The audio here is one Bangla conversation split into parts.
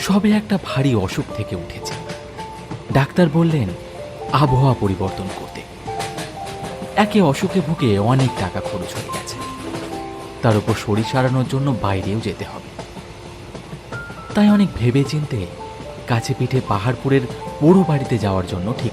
সবে একটা ভারী অসুখ থেকে উঠেছে। ডাক্তার বললেন, আবহাওয়া পরিবর্তন করতে। একে অসুখে ভুগে অনেক টাকা খরচ হয়ে গেছে। তার উপর শরীর সারানোর জন্য বাইরেও যেতে হবে। তাই অনেক ভেবে চিনতে কাছে পিঠে পাহাড়পুরের পোড়ো বাড়িতে যাওয়ার জন্য ঠিক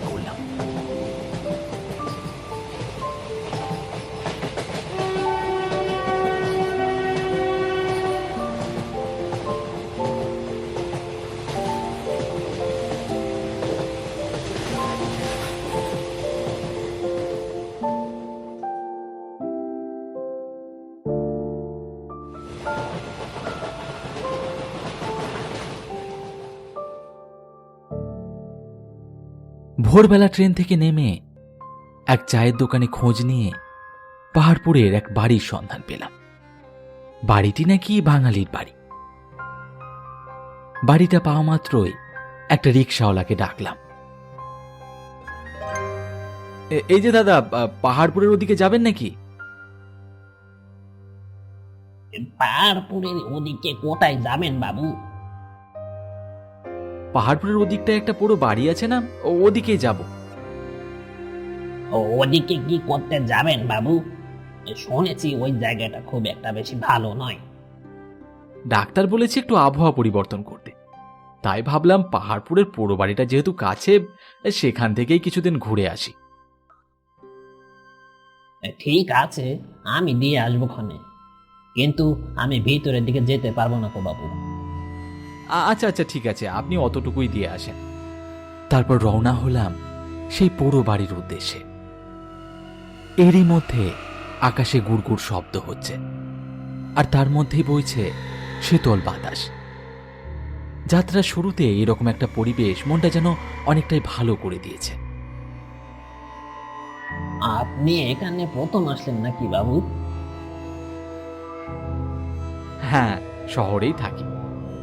ভোরবেলা ট্রেন থেকে নেমে এক চায়ের দোকানে খোঁজ নিয়ে পাহাড়পুরের এক বাড়ির সন্ধান পেলাম। বাড়িটি নাকি বাঙালির বাড়ি। বাড়িটা পাওয়া মাত্রই একটা রিক্সাওয়ালাকে ডাকলাম। এই যে দাদা পাহাড়পুরের ওদিকে যাবেন নাকি? পাহাড়পুরের ওদিকে কোথায় যাবেন বাবু? পাহাড়পুরের ওদিকটায় একটা পুরো বাড়ি আছে না? ও- ওদিকেই যাব। ওদিকে কি করতে যাবেন বাবু? শুনেছি ওই জায়গাটা খুব একটা বেশি ভালো নয়। ডাক্তার বলেছে একটু আবহাওয়া পরিবর্তন করতে। তাই ভাবলাম পাহাড়পুরের পোড়ো বাড়িটা যেহেতু কাছে সেখান থেকেই কিছুদিন ঘুরে আসি। ঠিক আছে আমি দিয়ে আসব ক্ষণে কিন্তু আমি ভিতরের দিকে যেতে পারব না তো বাবু। আচ্ছা আচ্ছা ঠিক আছে আপনি অতটুকুই দিয়ে আসেন। তারপর রওনা হলাম সেই পোড়ো বাড়ির উদ্দেশ্যে। এরই মধ্যে আকাশে গুড়গুড় শব্দ হচ্ছে আর তার মধ্যেই বইছে শীতল বাতাস। যাত্রা শুরুতে এরকম একটা পরিবেশ মনটা যেন অনেকটাই ভালো করে দিয়েছে। আপনি এখানে প্রথম আসলেন নাকি বাবু? হ্যাঁ শহরেই থাকি।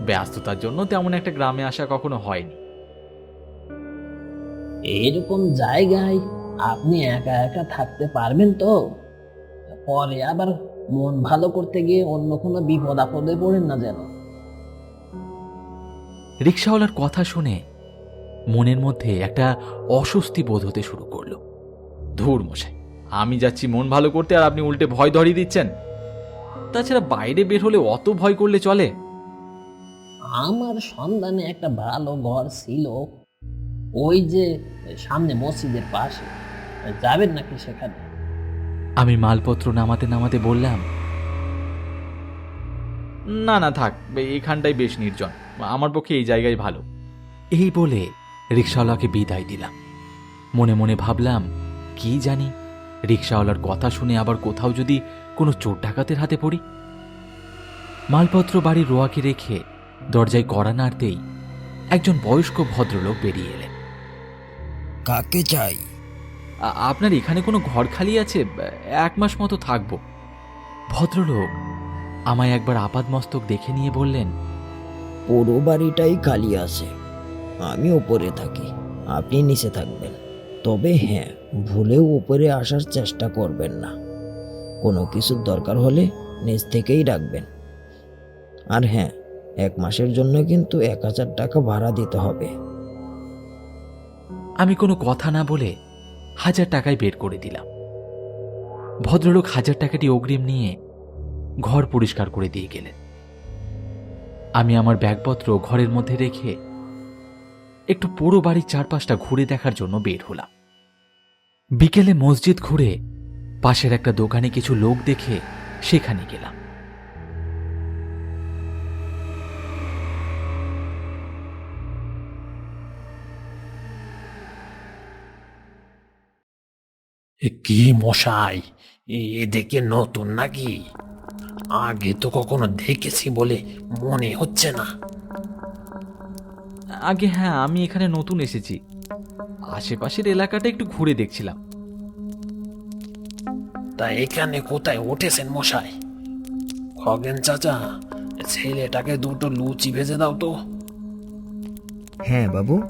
ব্যস্ততার জন্য তেমন একটা গ্রামে আসা কখনো হয়নি। এরকম জায়গায় আপনি একা একা থাকতে পারবেন তো? পরে আবার মন ভালো করতে গিয়ে অন্য কোনো বিপদ আপদে পড়েন না যেন। রিক্সাওয়ালার কথা শুনে মনের মধ্যে একটা অস্বস্তি বোধ হতে শুরু করল। ধুর মশাই আমি যাচ্ছি মন ভালো করতে আর আপনি উল্টে ভয় ধরিয়ে দিচ্ছেন। তাছাড়া বাইরে বের হলে অত ভয় করলে চলে? আমার সন্ধানে একটা ভালো ঘর ছিল। ওই যে সামনে মসজিদের পাশে। যাবেন নাকি সেখানে? আমি মালপত্র নামাতে নামাতে বললাম, না না, থাক, এখানটাই বেশ নির্জন। আমার পক্ষে এই জায়গায় ভালো। এই বলে রিক্সাওয়ালাকে বিদায় দিলাম। মনে মনে ভাবলাম, কি জানি রিক্সাওয়ালার কথা শুনে আবার কোথাও যদি কোনো চোর ডাকাতের হাতে পড়ি? মালপত্র বাড়ির রোয়াকে রেখে দরজায় কড়া নাড়তেই একজন বয়স্ক ভদ্রলোক বেরিয়ে এলেন। কাকে চাই? আপনার এখানে কোনো ঘর খালি আছে? এক মাস মতো থাকব। ভদ্রলোক আমায় একবার আপাদমস্তক দেখে নিয়ে বললেন পুরো বাড়িটাই খালি আছে। আমি ওপরে থাকি আপনি নিচে থাকবেন। তবে হ্যাঁ ভুলেও উপরে আসার চেষ্টা করবেন না। কোনো কিছুর দরকার হলে নিচ থেকেই ডাকবেন আর হ্যাঁ এক মাসের জন্য কিন্তু এক হাজার টাকা ভাড়া দিতে হবে। আমি কোনো কথা না বলে হাজার টাকায় বের করে দিলাম। ভদ্রলোক হাজার টাকাটি অগ্রিম নিয়ে ঘর পরিষ্কার করে দিয়ে গেলেন। আমি আমার ব্যাগপত্র ঘরের মধ্যে রেখে একটু পুরো বাড়ির চারপাশটা ঘুরে দেখার জন্য বের হলাম। বিকেলে মসজিদ ঘুরে পাশের একটা দোকানে কিছু লোক দেখে সেখানে গেলাম। এ কি মশাই? এ- এদিকে নতুন নাকি? আগে তো কখনো দেখেছি বলে মনে হচ্ছে না। আগে হ্যাঁ আমি এখানে নতুন এসেছি। আশেপাশের এলাকাটা একটু ঘুরে দেখছিলাম। তা এখানে কোথায় উঠেছেন মশাই? খগেন চাচা ছেলেটাকে দুটো লুচি ভেজে দাও তো। হ্যাঁ বাবু।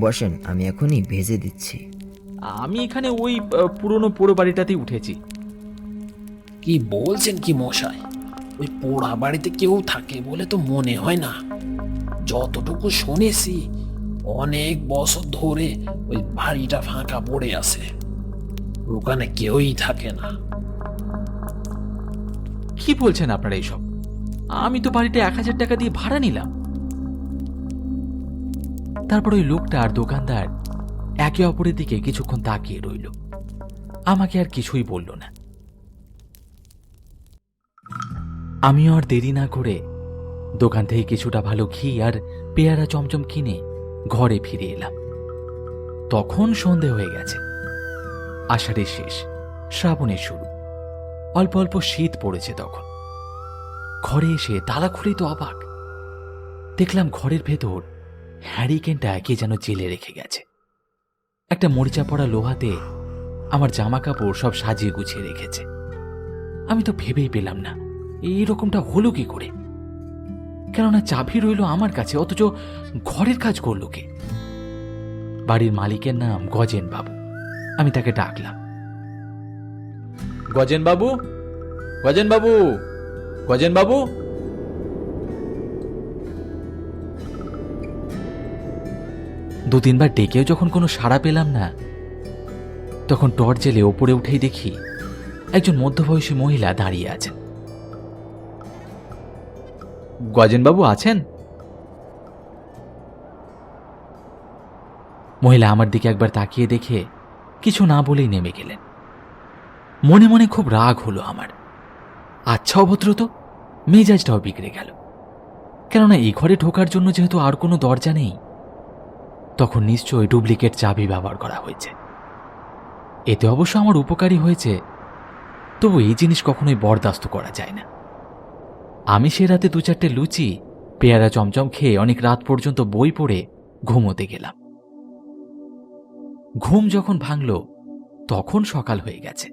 বসেন আমি এখনই ভেজে দিচ্ছি। আমি এখানে ওই পুরনো পোড়ো বাড়িটাতেই উঠেছি। কি বলছেন কি মশাই? ওই পোড়া বাড়িতে কেউ থাকে বলে তো মনে হয় না। যতটুকু শুনেছি অনেক বছর ধরে ওই বাড়িটা ফাঁকা পড়ে আছে। ওখানে কেউই থাকে না। কি বলছেন আপনারা এইসব? আমি তো বাড়িটা এক হাজার টাকা দিয়ে ভাড়া নিলাম। তারপর ওই লোকটা আর দোকানদার একে অপরের দিকে কিছুক্ষণ তাকিয়ে রইল। আমাকে আর কিছুই বলল না। আমিও আর দেরি না করে দোকান থেকে কিছুটা ভালো ঘি আর পেয়ারা চমচম কিনে ঘরে ফিরে এলাম। তখন সন্ধে হয়ে গেছে। আষাঢ়ের শেষ, শ্রাবণের শুরু। অল্প অল্প শীত পড়েছে তখন। ঘরে এসে তালা খুলেই তো অবাক। দেখলাম ঘরের ভেতর হ্যারিকেনটা কে যেন জেলে রেখে গেছে। একটা মরিচা পড়া লোহাতে আমার জামা কাপড় সব সাজিয়ে গুছিয়ে রেখেছে। আমি তো ভেবেই পেলাম না এইরকমটা হলো কি করে? কেননা চাবি রইল আমার কাছে, অথচ ঘরের কাজ করল কে? বাড়ির মালিকের নাম গজেন বাবু আমি তাকে ডাকলাম। গজেন বাবু গজেন বাবু গজেন বাবু দু তিনবার ডেকেও যখন কোনো সাড়া পেলাম না, তখন টর্চ জেলে ওপরে উঠেই দেখি একজন মধ্যবয়সী মহিলা দাঁড়িয়ে আছেন। গজেনবাবু আছেন? মহিলা আমার দিকে একবার তাকিয়ে দেখে কিছু না বলেই নেমে গেলেন। মনে মনে খুব রাগ হলো আমার। আচ্ছা অভদ্র তো, মেজাজটাও বিগড়ে গেল। কেননা এই ঘরে ঢোকার জন্য যেহেতু আর কোনো দরজা নেই তখন নিশ্চয়ই ডুপ্লিকেট চাবি ব্যবহার করা হয়েছে। এতে অবশ্য আমার উপকারী হয়েছে, তবু এই জিনিস কখনোই বরদাস্ত করা যায় না। আমি সে রাতে দু চারটে লুচি, পেয়ারা চমচম খেয়ে অনেক রাত পর্যন্ত বই পড়ে ঘুমোতে গেলাম। ঘুম যখন ভাঙল, তখন সকাল হয়ে গেছে।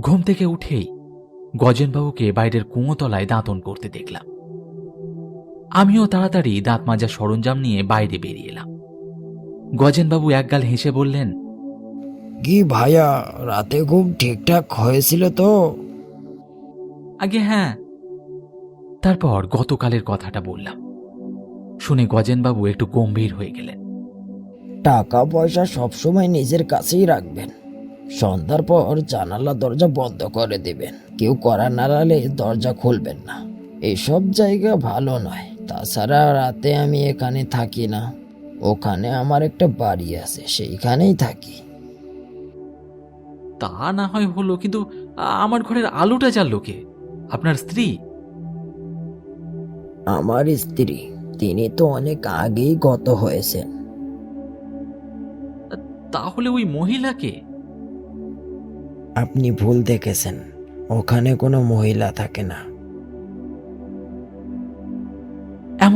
ঘুম থেকে উঠেই গজেনবাবুকে বাইরের কুঁয়োতলায় দাঁতন করতে দেখলাম। আমিও তাড়াতাড়ি দাঁত মাজার সরঞ্জাম নিয়ে বাইরে বেরিয়ে এলাম। গজেনবাবু একগাল হেসে বললেন কি ভাইয়া রাতে ঘুম ঠিকঠাক হয়েছিল তো? আগে হ্যাঁ। তারপর গতকালের কথাটা বললাম। শুনে গজেনবাবু একটু গম্ভীর হয়ে গেলেন। টাকা পয়সা সবসময় নিজের কাছেই রাখবেন। সন্ধ্যার পর জানালা দরজা বন্ধ করে দিবেন। কেউ করা নাড়ালে দরজা খুলবেন না। এসব জায়গা ভালো নয়। তাছাড়া রাতে আমি এখানে থাকি না। ওখানে আমার একটা বাড়ি আছে সেইখানেই থাকি। তা না হয় হলো কিন্তু আ- আমার ঘরের আলোটা জ্বাললো কে? আপনার স্ত্রী? আমার স্ত্রী তিনি তো অনেক আগেই গত হয়েছেন। তাহলে ওই মহিলাকে আপনি ভুল দেখেছেন ওখানে কোনো মহিলা থাকে না।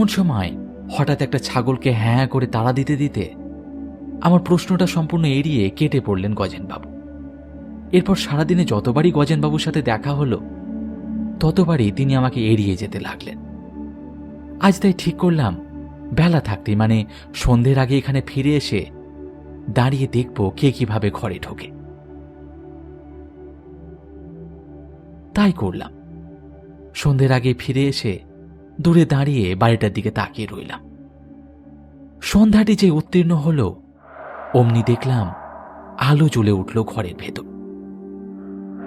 এমন সময় হঠাৎ একটা ছাগলকে হ্যাঁ করে তাড়া দিতে দিতে আমার প্রশ্নটা সম্পূর্ণ এড়িয়ে কেটে পড়লেন গজেনবাবু। এরপর সারাদিনে যতবারই গজেনবাবুর সাথে দেখা হলো, ততবারই তিনি আমাকে এড়িয়ে যেতে লাগলেন। আজ তাই ঠিক করলাম, বেলা থাকতে মানে সন্ধ্যের আগে এখানে ফিরে এসে দাঁড়িয়ে দেখব কে কীভাবে ঘরে ঢোকে। তাই করলাম। সন্ধ্যের আগে ফিরে এসে দূরে দাঁড়িয়ে বাড়িটার দিকে তাকিয়ে রইলাম। সন্ধ্যাটি যে উত্তীর্ণ হল, অমনি দেখলাম আলো জ্বলে উঠল ঘরের ভেতর।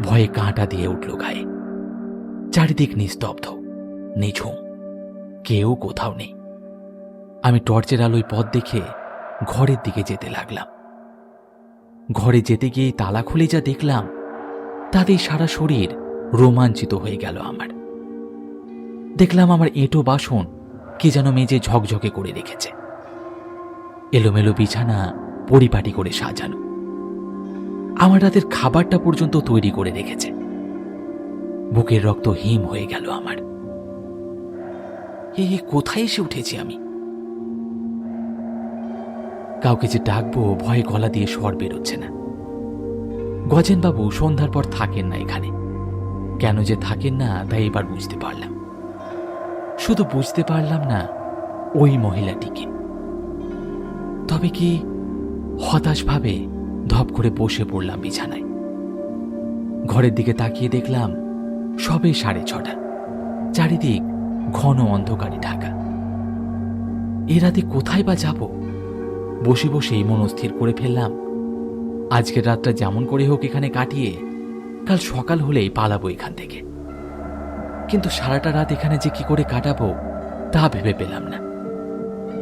ভয়ে কাঁটা দিয়ে উঠল গায়ে। চারিদিক নিস্তব্ধ, নিঝুম, কেউ কোথাও নেই। আমি টর্চের আলোয় পথ দেখে ঘরের দিকে যেতে লাগলাম। ঘরে যেতে গিয়েই তালা খুলে যা দেখলাম, তাতেই সারা শরীর রোমাঞ্চিত হয়ে গেল আমার। দেখলাম আমার এঁটো বাসন কে যেন মেজে ঝকঝকে করে রেখেছে। এলোমেলো বিছানা পরিপাটি করে সাজানো। আমার রাতের খাবারটা পর্যন্ত তৈরি করে রেখেছে। বুকের রক্ত হিম হয়ে গেল আমার। এ কোথায় এসে উঠেছি আমি? কাউকে যে ডাকবো ভয়ে গলা দিয়ে স্বর বেরোচ্ছে না। গজেনবাবু সন্ধ্যার পর থাকেন না এখানে। কেন যে থাকেন না তাই এবার বুঝতে পারলাম। শুধু বুঝতে পারলাম না ওই মহিলাটিকে। তবে কি হতাশভাবে ধপ করে বসে পড়লাম বিছানায়। ঘরের দিকে তাকিয়ে দেখলাম সবে সাড়ে ছটা। চারিদিক ঘন অন্ধকারে ঢাকা। এ রাতে কোথায় বা যাব? বসে বসেই মনস্থির করে ফেললাম। আজকের রাতটা যেমন করে হোক এখানে কাটিয়ে, কাল সকাল হলেই পালাবো এখান থেকে। কিন্তু সারাটা রাত এখানে যে কি করে কাটাবো, তা ভেবে পেলাম না।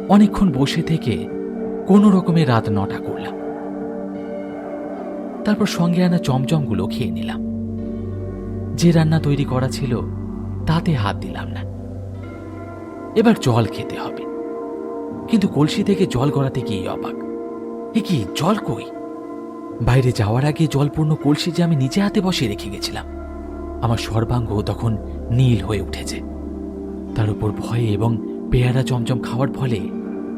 অনেকক্ষণ বসে থেকে কোনো রকমে রাত নটা করলাম। তারপর সঙ্গে আনা চমচমগুলো খেয়ে নিলাম। যে রান্না তৈরি করা ছিল, তাতে হাত দিলাম না। এবার জল খেতে হবে। কিন্তু কলসি থেকে জল গড়াতে গিয়ে অবাক। এ কি, জল কই? বাইরে যাওয়ার আগে জলপূর্ণ কলসি যে আমি নিজে হাতে বসে রেখে গেছিলাম। আমার সর্বাঙ্গ তখন নীল হয়ে উঠেছে। তার উপর ভয়ে এবং পেয়ারা চমচম খাওয়ার ফলে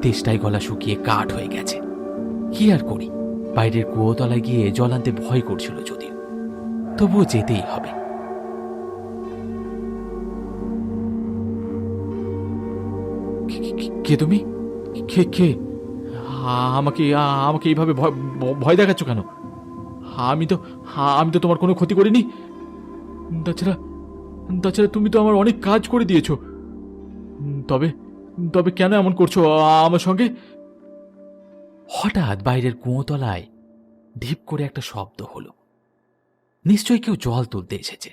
তেষ্টায় গলা শুকিয়ে কাঠ হয়ে গেছে। কি আর করি? বাইরের কুয়োতলায় গিয়ে জল আনতে ভয় করছিল যদিও। তবুও যেতেই হবে। কে- তুমি? কে কে? আমাকে আমাকে এইভাবে ভয় দেখাচ্ছ কেন? আমি তো আমি তো তোমার কোনো ক্ষতি করিনি। তাছাড়া তাছাড়া তুমি তো আমার অনেক কাজ করে দিয়েছ। তবে তবে কেন এমন করছ? আমার সঙ্গে? হঠাৎ বাইরের কুঁয়োতলায় ঢিপ করে একটা শব্দ হলো। নিশ্চয়ই কেউ জল তুলতে এসেছে।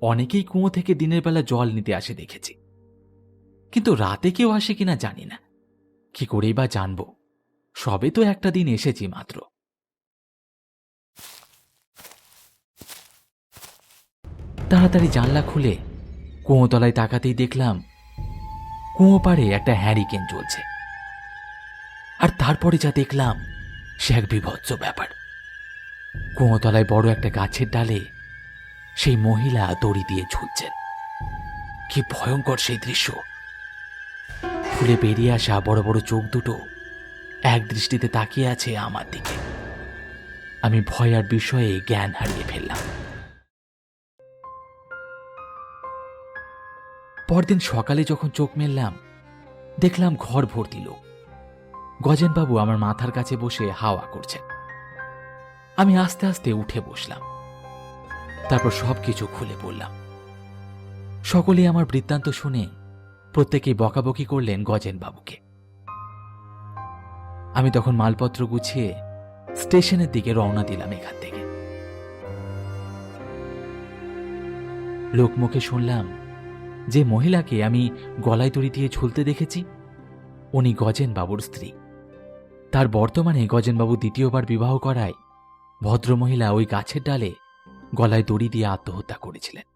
অনেকেই কুঁয়ো থেকে দিনের বেলা জল নিতে আসে দেখেছি। কিন্তু রাতে কেউ আসে কিনা জানি না। কি করেই বা জানব? সবে তো একটা দিন এসেছি মাত্র। তাড়াতাড়ি জানলা খুলে কুঁয়োতলায় তাকাতেই দেখলাম কুঁয়ো পাড়ে একটা হ্যারিকেন চলছে। আর তারপরে যা দেখলাম, সে এক বিভৎস ব্যাপার। কুঁয়োতলায় বড় একটা গাছের ডালে সেই মহিলা দড়ি দিয়ে ঝুলছেন। কি ভয়ঙ্কর সেই দৃশ্য। ফুলে বেরিয়ে আসা বড় বড় চোখ দুটো এক দৃষ্টিতে তাকিয়ে আছে আমার দিকে। আমি ভয় আর বিষয়ে জ্ঞান হারিয়ে ফেললাম। পরদিন সকালে যখন চোখ মেললাম, দেখলাম ঘর ভর্তি লোক। গজেনবাবু আমার মাথার কাছে বসে হাওয়া করছেন। আমি আস্তে আস্তে উঠে বসলাম। তারপর সবকিছু খুলে বললাম। সকলেই আমার বৃত্তান্ত শুনে প্রত্যেকেই বকাবকি করলেন গজেনবাবুকে। আমি তখন মালপত্র গুছিয়ে স্টেশনের দিকে রওনা দিলাম এখান থেকে। লোকমুখে শুনলাম যে মহিলাকে আমি গলায় দড়ি দিয়ে ঝুলতে দেখেছি, উনি গজেন বাবুর স্ত্রী। তার বর্তমানে গজেনবাবু দ্বিতীয়বার বিবাহ করায় ভদ্রমহিলা ওই গাছের ডালে গলায় দড়ি দিয়ে আত্মহত্যা করেছিলেন।